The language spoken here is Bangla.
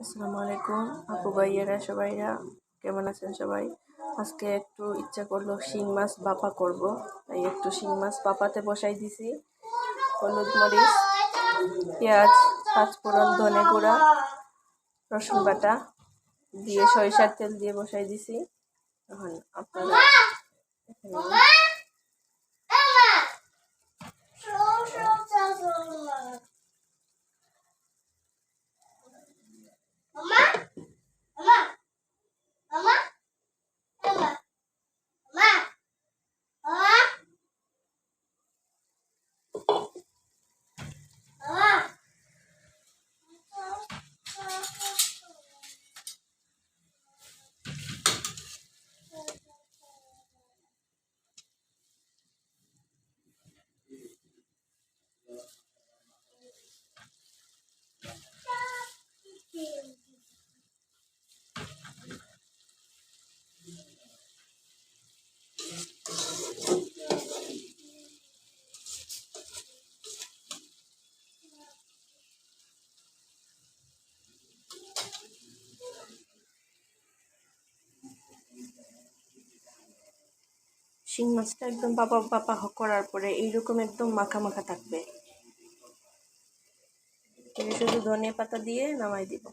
আসসালামু আলাইকুম। আপু ভাইয়েরা, সবাইরা কেমন আছেন সবাই? আজকে একটু ইচ্ছা করল শিং মাছ বাপা করব। তাই একটু শিং মাছ বাপাতে বসাই দিছি। হলুদ মরিচ, পেঁয়াজ, পাঁচফোড়ন, ধনে গুঁড়া, রসুন বাটা দিয়ে সরিষার তেল দিয়ে বসাই দিছি। এখন আপনারা শিং মাছটা একদম বাবা বাপা করার পরে এইরকম একদম মাখা মাখা থাকবে। শুধু ধনে পাতা দিয়ে নামাই দিব।